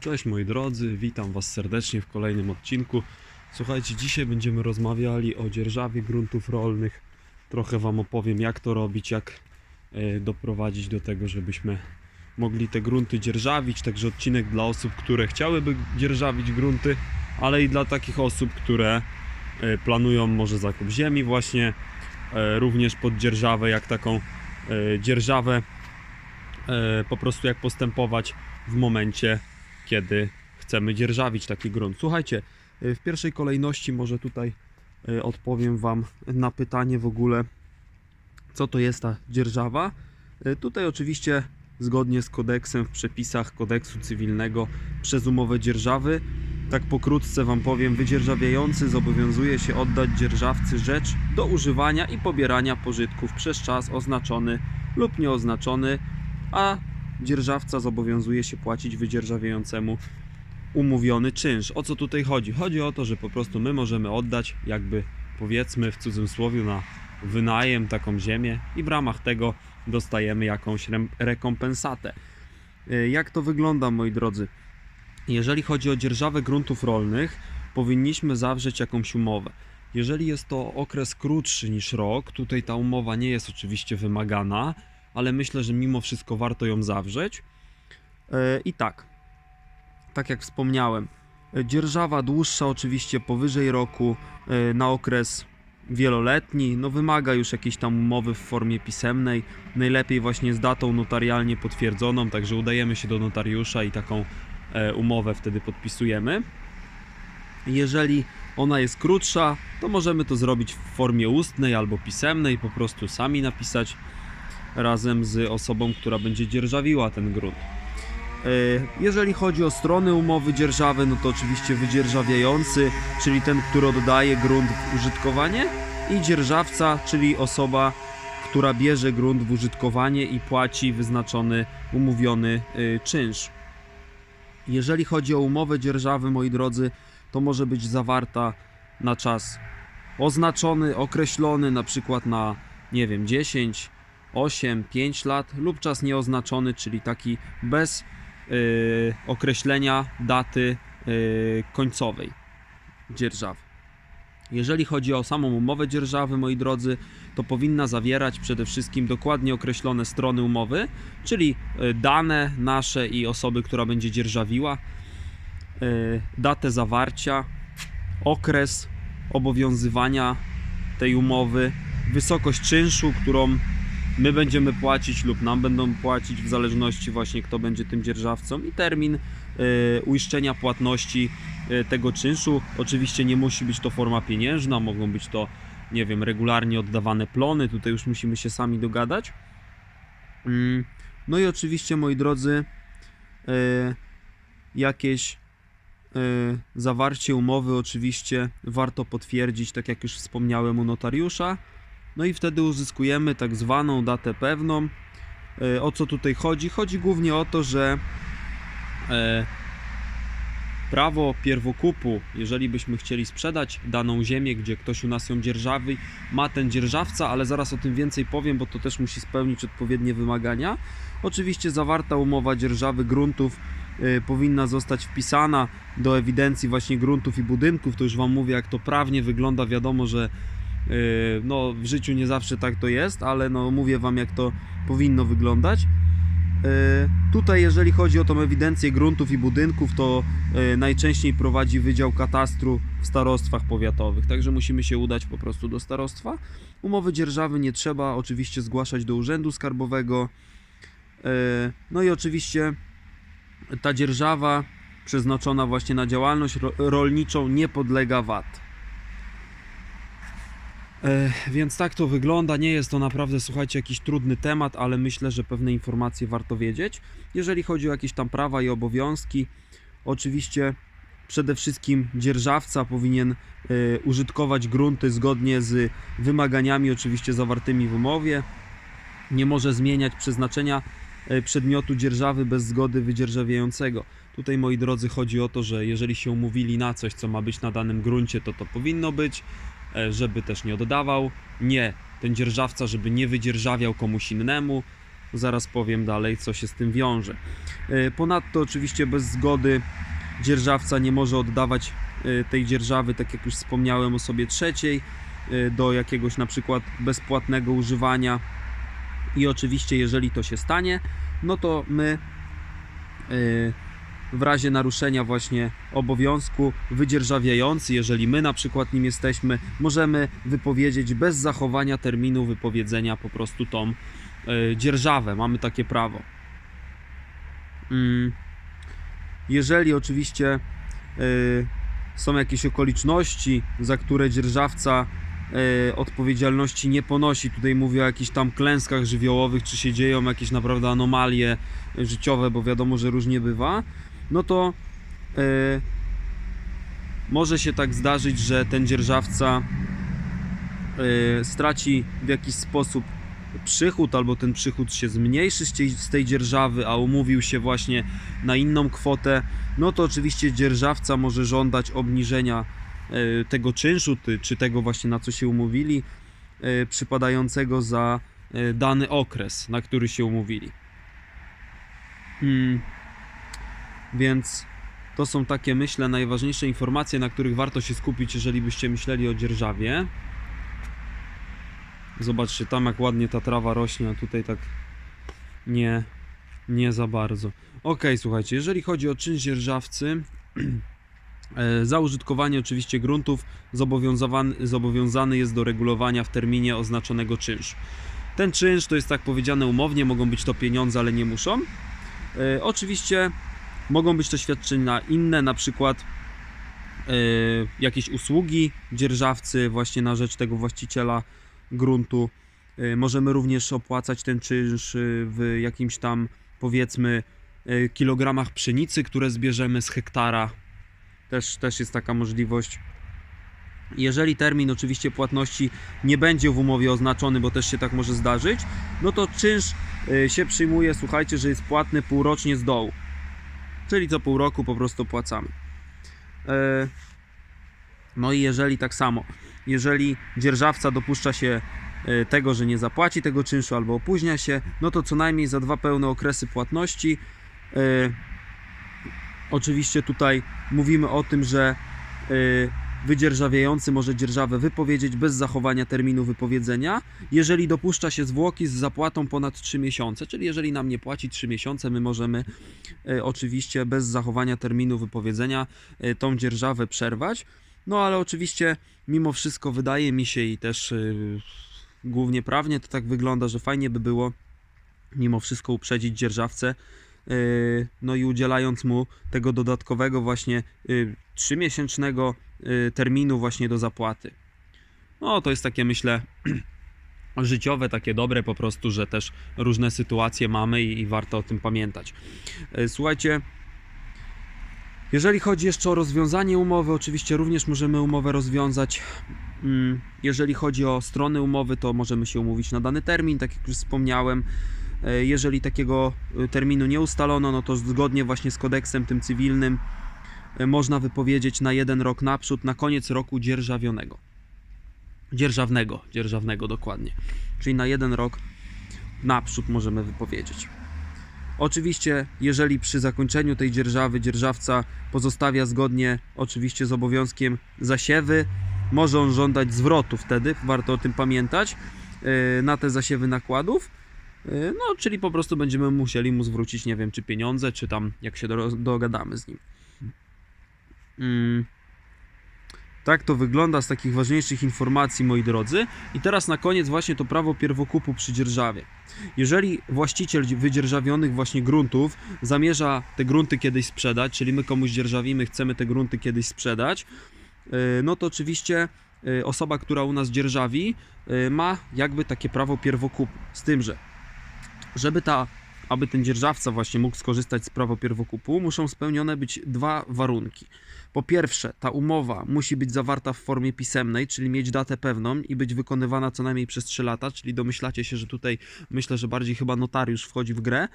Cześć moi drodzy, witam Was serdecznie w kolejnym odcinku. Słuchajcie, dzisiaj będziemy rozmawiali o dzierżawie gruntów rolnych. Trochę Wam opowiem, jak to robić, jak e, doprowadzić do tego, żebyśmy mogli te grunty dzierżawić. Także odcinek dla osób, które chciałyby dzierżawić grunty, ale i dla takich osób, które e, planują może zakup ziemi, właśnie e, również pod dzierżawę, jak taką dzierżawę, po prostu jak postępować w momencie kiedy chcemy dzierżawić taki grunt. Słuchajcie, y, w pierwszej kolejności może tutaj y, odpowiem Wam na pytanie w ogóle, co to jest ta dzierżawa. Y, Tutaj oczywiście zgodnie z kodeksem w przepisach kodeksu cywilnego przez umowę dzierżawy, tak pokrótce Wam powiem, wydzierżawiający zobowiązuje się oddać dzierżawcy rzecz do używania i pobierania pożytków przez czas oznaczony lub nieoznaczony, a dzierżawca zobowiązuje się płacić wydzierżawiającemu umówiony czynsz. O co tutaj chodzi? Chodzi o to, że po prostu my możemy oddać, jakby powiedzmy w cudzysłowie, na wynajem taką ziemię i w ramach tego dostajemy jakąś rekompensatę. Y, Jak to wygląda, moi drodzy? Jeżeli chodzi o dzierżawę gruntów rolnych, powinniśmy zawrzeć jakąś umowę. Jeżeli jest to okres krótszy niż rok, tutaj ta umowa nie jest oczywiście wymagana, ale myślę, że mimo wszystko warto ją zawrzeć. E, I tak, tak jak wspomniałem, e, dzierżawa dłuższa oczywiście powyżej roku e, na okres wieloletni, no wymaga już jakiejś tam umowy w formie pisemnej, najlepiej właśnie z datą notarialnie potwierdzoną, także udajemy się do notariusza i taką umowę wtedy podpisujemy. Jeżeli ona jest krótsza, to możemy to zrobić w formie ustnej albo pisemnej, po prostu sami napisać razem z osobą, która będzie dzierżawiła ten grunt. E, Jeżeli chodzi o strony umowy dzierżawy, no to oczywiście wydzierżawiający, czyli ten, który oddaje grunt w użytkowanie i dzierżawca, czyli osoba, która bierze grunt w użytkowanie i płaci wyznaczony, umówiony y, czynsz. Jeżeli chodzi o umowę dzierżawy, moi drodzy, to może być zawarta na czas oznaczony, określony, na przykład na, nie wiem, 10, 8, 5 lat lub czas nieoznaczony, czyli taki bez y, określenia daty y, końcowej dzierżawy. Jeżeli chodzi o samą umowę dzierżawy, moi drodzy, to powinna zawierać przede wszystkim dokładnie określone strony umowy, czyli y, dane nasze i osoby, która będzie dzierżawiła, datę zawarcia, okres obowiązywania tej umowy, wysokość czynszu, którą my będziemy płacić lub nam będą płacić w zależności właśnie kto będzie tym dzierżawcą i termin y, uiszczenia płatności y, tego czynszu. Oczywiście nie musi być to forma pieniężna, mogą być to nie wiem, regularnie oddawane plony, tutaj już musimy się sami dogadać. Mm, No i oczywiście moi drodzy y, jakieś zawarcie umowy oczywiście warto potwierdzić, tak jak już wspomniałem u notariusza. No i wtedy uzyskujemy tak zwaną datę pewną. E, O co tutaj chodzi? Chodzi głównie o to, że e, prawo pierwokupu, jeżeli byśmy chcieli sprzedać daną ziemię, gdzie ktoś u nas ją dzierżawi, ma ten dzierżawca, ale zaraz o tym więcej powiem, bo to też musi spełnić odpowiednie wymagania. Oczywiście zawarta umowa dzierżawy gruntów e, powinna zostać wpisana do ewidencji właśnie gruntów i budynków. To już Wam mówię, jak to prawnie wygląda. Wiadomo, że No, w życiu nie zawsze tak to jest, ale no, mówię Wam, jak to powinno wyglądać. Yy, Tutaj, jeżeli chodzi o tą ewidencję gruntów i budynków, to yy, najczęściej prowadzi Wydział Katastru w starostwach powiatowych, także musimy się udać po prostu do starostwa. Umowy dzierżawy nie trzeba oczywiście zgłaszać do Urzędu Skarbowego. No i oczywiście ta dzierżawa przeznaczona właśnie na działalność ro- rolniczą nie podlega VAT. E, Więc tak to wygląda. Nie jest to naprawdę, słuchajcie, jakiś trudny temat, ale myślę, że pewne informacje warto wiedzieć. Jeżeli chodzi o jakieś tam prawa i obowiązki, oczywiście przede wszystkim dzierżawca powinien e, użytkować grunty zgodnie z wymaganiami, oczywiście zawartymi w umowie. Nie może zmieniać przeznaczenia e, przedmiotu dzierżawy bez zgody wydzierżawiającego. Tutaj, moi drodzy, chodzi o to, że jeżeli się umówili na coś, co ma być na danym gruncie, to to powinno być żeby też nie oddawał. Nie, ten dzierżawca, żeby nie wydzierżawiał komuś innemu. Zaraz powiem dalej, co się z tym wiąże. E, Ponadto, oczywiście, bez zgody dzierżawca nie może oddawać e, tej dzierżawy, tak jak już wspomniałem, osobie trzeciej e, do jakiegoś na przykład bezpłatnego używania. I oczywiście, jeżeli to się stanie, no to my e, w razie naruszenia właśnie obowiązku wydzierżawiający, jeżeli my na przykład nim jesteśmy, możemy wypowiedzieć bez zachowania terminu wypowiedzenia po prostu tą e, dzierżawę. Mamy takie prawo. Mm. Jeżeli oczywiście e, są jakieś okoliczności, za które dzierżawca e, odpowiedzialności nie ponosi, tutaj mówię o jakichś tam klęskach żywiołowych, czy się dzieją jakieś naprawdę anomalie życiowe, bo wiadomo, że różnie bywa, no to e, może się tak zdarzyć, że ten dzierżawca e, straci w jakiś sposób przychód, albo ten przychód się zmniejszy z tej, dzierżawy, a umówił się właśnie na inną kwotę, no to oczywiście dzierżawca może żądać obniżenia e, tego czynszu, czy tego właśnie na co się umówili, przypadającego za dany okres, na który się umówili. Hmm. Więc to są takie, myślę, najważniejsze informacje, na których warto się skupić, jeżeli byście myśleli o dzierżawie. Zobaczcie, tam jak ładnie ta trawa rośnie, a tutaj tak nie, nie za bardzo. Ok, słuchajcie, jeżeli chodzi o czynsz dzierżawcy, e, za użytkowanie oczywiście gruntów zobowiązany, zobowiązany jest do regulowania w terminie oznaczonego czynszu. Ten czynsz to jest tak powiedziane umownie, mogą być to pieniądze, ale nie muszą. E, oczywiście mogą być to świadczenia inne, na przykład e, jakieś usługi dzierżawcy właśnie na rzecz tego właściciela gruntu. E, możemy również opłacać ten czynsz e, w jakimś tam powiedzmy kilogramach pszenicy, które zbierzemy z hektara. Też, też jest taka możliwość. Jeżeli termin oczywiście płatności nie będzie w umowie oznaczony, bo też się tak może zdarzyć, no to czynsz się przyjmuje, słuchajcie, że jest płatny półrocznie z dołu. Czyli co pół roku po prostu płacamy. E, No i jeżeli tak samo, jeżeli dzierżawca dopuszcza się e, tego, że nie zapłaci tego czynszu albo opóźnia się, no to co najmniej za dwa pełne okresy płatności. e, Oczywiście tutaj mówimy o tym, że wydzierżawiający może dzierżawę wypowiedzieć bez zachowania terminu wypowiedzenia, jeżeli dopuszcza się zwłoki z zapłatą ponad 3 miesiące, czyli jeżeli nam nie płaci 3 miesiące, my możemy e, oczywiście bez zachowania terminu wypowiedzenia e, tą dzierżawę przerwać. No ale oczywiście mimo wszystko wydaje mi się i też e, głównie prawnie to tak wygląda, że fajnie by było mimo wszystko uprzedzić dzierżawcę no i udzielając mu tego dodatkowego właśnie y, trzymiesięcznego y, terminu właśnie do zapłaty. No to jest takie myślę życiowe, takie dobre po prostu, że też różne sytuacje mamy i, i warto o tym pamiętać. Słuchajcie, jeżeli chodzi jeszcze o rozwiązanie umowy, oczywiście również możemy umowę rozwiązać. Mm, Jeżeli chodzi o strony umowy, to możemy się umówić na dany termin, tak jak już wspomniałem. E, Jeżeli takiego y, terminu nie ustalono, no to zgodnie właśnie z kodeksem tym cywilnym e, można wypowiedzieć na jeden rok naprzód, na koniec roku dzierżawionego. Dzierżawnego, dzierżawnego dokładnie. Czyli na jeden rok naprzód możemy wypowiedzieć. Oczywiście, jeżeli przy zakończeniu tej dzierżawy dzierżawca pozostawia zgodnie oczywiście z obowiązkiem zasiewy, może on żądać zwrotu wtedy, warto o tym pamiętać, na te zasiewy nakładów. Yy, No, czyli po prostu będziemy musieli mu zwrócić, nie wiem, czy pieniądze, czy tam jak się do, dogadamy z nim. Mm. Tak to wygląda z takich ważniejszych informacji, moi drodzy. I teraz na koniec właśnie to prawo pierwokupu przy dzierżawie. Jeżeli właściciel wydzierżawionych właśnie gruntów zamierza te grunty kiedyś sprzedać, czyli my komuś dzierżawimy, chcemy te grunty kiedyś sprzedać, yy, no to oczywiście yy, osoba, która u nas dzierżawi, ma jakby takie prawo pierwokupu. Z tym, że żeby ta, aby ten dzierżawca właśnie mógł skorzystać z prawa pierwokupu, muszą spełnione być dwa warunki. Po pierwsze, ta umowa musi być zawarta w formie pisemnej, czyli mieć datę pewną i być wykonywana co najmniej przez 3 lata, czyli domyślacie się, że tutaj myślę, że bardziej chyba notariusz wchodzi w grę.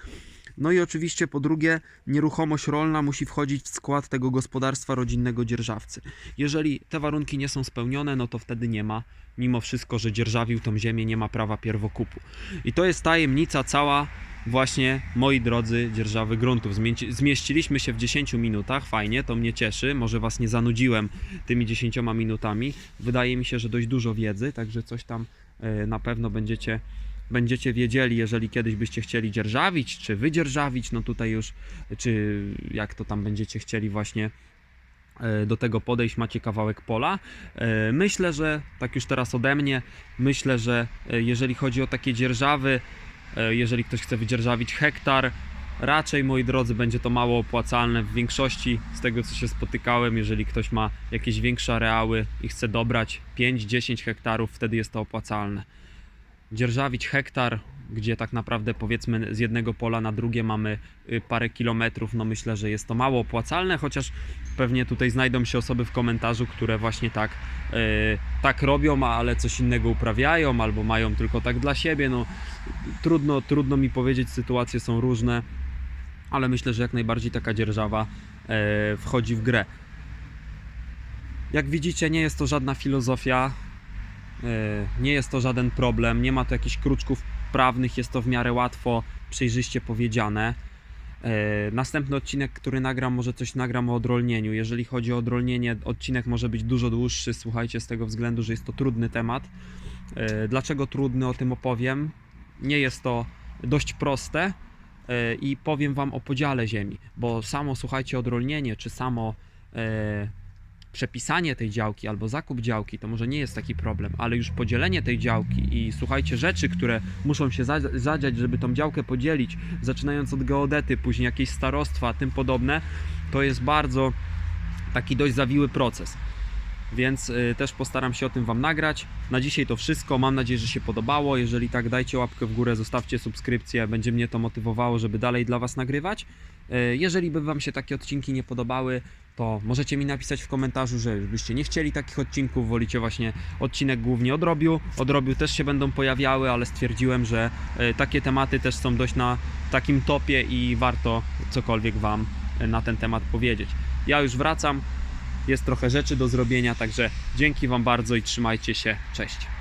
No i oczywiście po drugie, nieruchomość rolna musi wchodzić w skład tego gospodarstwa rodzinnego dzierżawcy. Jeżeli te warunki nie są spełnione, no to wtedy nie ma, mimo wszystko, że dzierżawił tą ziemię, nie ma prawa pierwokupu. I to jest tajemnica cała właśnie, moi drodzy, dzierżawy gruntów. Zmieściliśmy się w 10 minutach, fajnie, to mnie cieszy. Może Was nie zanudziłem tymi 10 minutami. Wydaje mi się, że dość dużo wiedzy, także coś tam e, na pewno będziecie, będziecie wiedzieli, jeżeli kiedyś byście chcieli dzierżawić, czy wydzierżawić, no tutaj już, czy jak to tam będziecie chcieli właśnie e, do tego podejść, macie kawałek pola. E, Myślę, że tak już teraz ode mnie, myślę, że e, jeżeli chodzi o takie dzierżawy, jeżeli ktoś chce wydzierżawić hektar, raczej moi drodzy będzie to mało opłacalne w większości z tego co się spotykałem, jeżeli ktoś ma jakieś większe areały i chce dobrać 5-10 hektarów, wtedy jest to opłacalne. Dzierżawić hektar, gdzie tak naprawdę powiedzmy z jednego pola na drugie mamy y, parę kilometrów, no myślę, że jest to mało opłacalne, chociaż pewnie tutaj znajdą się osoby w komentarzu, które właśnie tak, y, tak robią, ale coś innego uprawiają, albo mają tylko tak dla siebie. No, trudno, trudno mi powiedzieć, sytuacje są różne, ale myślę, że jak najbardziej taka dzierżawa e, wchodzi w grę. Jak widzicie, nie jest to żadna filozofia, nie jest to żaden problem, nie ma tu jakichś kruczków prawnych, jest to w miarę łatwo, przejrzyście powiedziane. E, Następny odcinek, który nagram, może coś nagram o odrolnieniu. Jeżeli chodzi o odrolnienie, odcinek może być dużo dłuższy, słuchajcie, z tego względu, że jest to trudny temat. E, Dlaczego trudny, o tym opowiem. Nie jest to dość proste e, i powiem Wam o podziale ziemi, bo samo, słuchajcie, odrolnienie, czy samo e, przepisanie tej działki albo zakup działki, to może nie jest taki problem, ale już podzielenie tej działki i słuchajcie, rzeczy, które muszą się za- zadziać, żeby tą działkę podzielić, zaczynając od geodety, później jakieś starostwa, tym podobne, to jest bardzo taki dość zawiły proces. Więc y, też postaram się o tym Wam nagrać. Na dzisiaj to wszystko. Mam nadzieję, że się podobało. Jeżeli tak, dajcie łapkę w górę, zostawcie subskrypcję. Będzie mnie to motywowało, żeby dalej dla Was nagrywać. Y, Jeżeli by Wam się takie odcinki nie podobały, to możecie mi napisać w komentarzu, że byście nie chcieli takich odcinków, wolicie właśnie odcinek głównie odrobił. Odrobił też się będą pojawiały, ale stwierdziłem, że y, takie tematy też są dość na takim topie i warto cokolwiek Wam y, na ten temat powiedzieć. Ja już wracam jest trochę rzeczy do zrobienia, także dzięki Wam bardzo i trzymajcie się. Cześć.